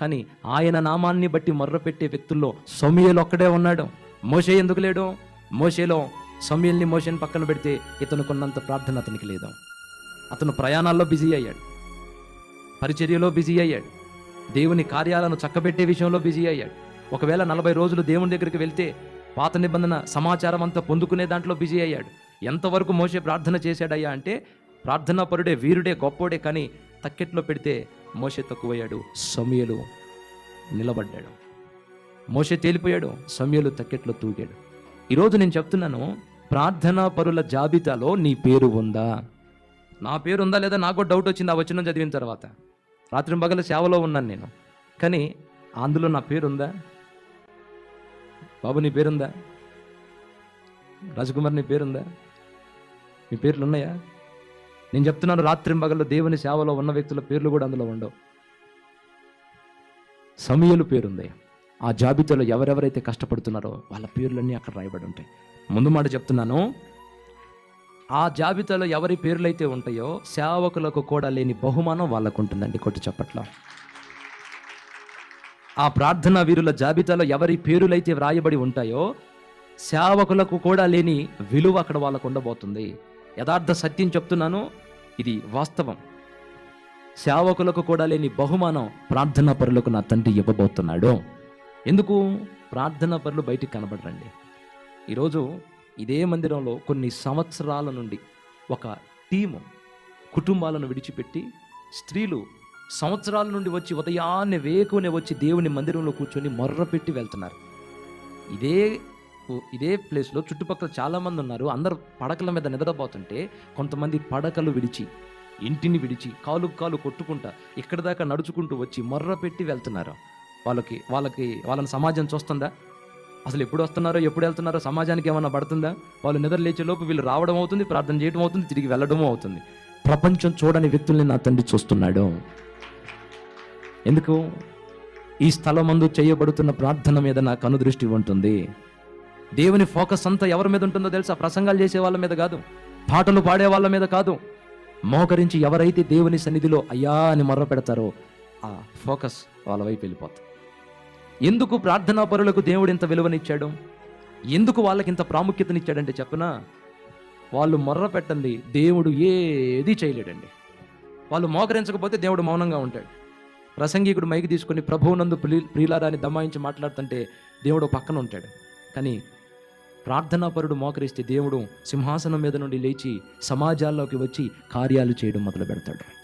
కానీ ఆయన నామాన్ని బట్టి మర్రపెట్టే వ్యక్తుల్లో సమయలు ఒక్కడే ఉన్నాడు. మోసే ఎందుకు లేడు? మోషేలో సమయల్ని మోసేని పక్కన పెడితే ఇతనుకున్నంత ప్రార్థన అతనికి లేదు. అతను ప్రయాణాల్లో బిజీ అయ్యాడు. పరిచర్యలో బిజీ అయ్యాడు. దేవుని కార్యాలను చక్కబెట్టే విషయంలో బిజీ అయ్యాడు. ఒకవేళ నలభై రోజులు దేవుని దగ్గరికి వెళ్తే పాత నిబంధన సమాచారం అంతా పొందుకునే దాంట్లో బిజీ అయ్యాడు. ఎంతవరకు మోసే ప్రార్థన చేశాడయ్యా అంటే ప్రార్థనా పరుడే వీరుడే గొప్పోడే కానీ తక్కెట్లో పెడితే మోసే తక్కువయ్యాడు సమయలు నిలబడ్డాడు. మోసే తేలిపోయాడు సమయలు తక్కెట్లో తూగాడు. ఈరోజు నేను చెప్తున్నాను ప్రార్థనా పరుల జాబితాలో నీ పేరు ఉందా? నా పేరు ఉందా లేదా నాకు డౌట్ వచ్చింది ఆ వచ్చిన చదివిన తర్వాత. రాత్రి పగల సేవలో ఉన్నాను నేను. కానీ అందులో నా పేరు ఉందా? బాబు నీ పేరుందా రాజకుమార్ నీ పేరుందా మీ పేర్లు ఉన్నాయా? నేను చెప్తున్నాను రాత్రి పగల్లో దేవుని సేవలో ఉన్న వ్యక్తుల పేర్లు కూడా అందులో ఉండవు. సమయలు పేరుంది. ఆ జాబితాలో ఎవరెవరైతే కష్టపడుతున్నారో వాళ్ళ పేర్లన్నీ అక్కడ రాయబడి ఉంటాయి. ముందు మాట చెప్తున్నాను ఆ జాబితాలో ఎవరి పేర్లైతే ఉంటాయో సేవకులకు కూడా లేని బహుమానం వాళ్ళకు ఉంటుందండి కొట్టి చెప్పట్లో. ఆ ప్రార్థనా వీరుల జాబితాలో ఎవరి పేరులైతే వ్రాయబడి ఉంటాయో సేవకులకు కూడా లేని విలువ అక్కడ వాళ్ళకు ఉండబోతుంది యథార్థ సత్యం చెప్తున్నాను ఇది వాస్తవం. సేవకులకు కూడా లేని బహుమానం ప్రార్థనా పరులకు నా తండ్రి ఇవ్వబోతున్నాడు. ఎందుకు? ప్రార్థనా పరులు బయటికి కనబడరండి. ఈరోజు ఇదే మందిరంలో కొన్ని సంవత్సరాల నుండి ఒక టీము కుటుంబాలను విడిచిపెట్టి స్త్రీలు సంవత్సరాల నుండి వచ్చి ఉదయాన్నే వేకునే వచ్చి దేవుని మందిరంలో కూర్చొని మొర్రపెట్టి వెళ్తున్నారు. ఇదే ఇదే ప్లేస్లో చుట్టుపక్కల చాలామంది ఉన్నారు. అందరు పడకల మీద నిద్రపోతుంటే కొంతమంది పడకలు విడిచి ఇంటిని విడిచి కాలు కాలు కొట్టుకుంటా ఇక్కడ దాకా నడుచుకుంటూ వచ్చి మొర్ర పెట్టి వెళ్తున్నారు. వాళ్ళకి వాళ్ళకి వాళ్ళని సమాజం చూస్తుందా? అసలు ఎప్పుడు వస్తున్నారో ఎప్పుడు వెళ్తున్నారో సమాజానికి ఏమన్నా పడుతుందా? వాళ్ళు నిద్ర లేచే లోపు వీళ్ళు రావడం అవుతుంది ప్రార్థన చేయడం అవుతుంది తిరిగి వెళ్ళడం అవుతుంది. ప్రపంచం చూడని వ్యక్తుల్ని నా తండ్రి చూస్తున్నాడు. ఎందుకు? ఈ స్థలమందు చేయబడుతున్న ప్రార్థన మీద నాకు అనుదృష్టి ఉంటుంది. దేవుని ఫోకస్ అంతా ఎవరి మీద ఉంటుందో తెలుసా? ప్రసంగాలు చేసే వాళ్ళ మీద కాదు. పాటలు పాడే వాళ్ళ మీద కాదు. మోకరించి ఎవరైతే దేవుని సన్నిధిలో అయ్యా అని మొర్ర పెడతారో ఆ ఫోకస్ వాళ్ళ వైపు వెళ్ళిపోతుంది. ఎందుకు ప్రార్థనా పరులకు దేవుడు ఇంత విలువనిచ్చాడు? ఎందుకు వాళ్ళకి ఇంత ప్రాముఖ్యతనిచ్చాడంటే చెప్పనా? వాళ్ళు మొర్ర పెట్టండి దేవుడు ఏది చేయలేడండి. వాళ్ళు మోకరించకపోతే దేవుడు మౌనంగా ఉంటాడు. ప్రసంగికుడు మైకి తీసుకొని ప్రభువునందు ప్రీ ప్రియులారాన్ని దమాయించి మాట్లాడుతుంటే దేవుడు పక్కన ఉంటాడు. కానీ ప్రార్థనాపరుడు మోకరిస్తే దేవుడు సింహాసనం మీద నుండి లేచి సమాజాల్లోకి వచ్చి కార్యాలు చేయడం మొదలు పెడతాడు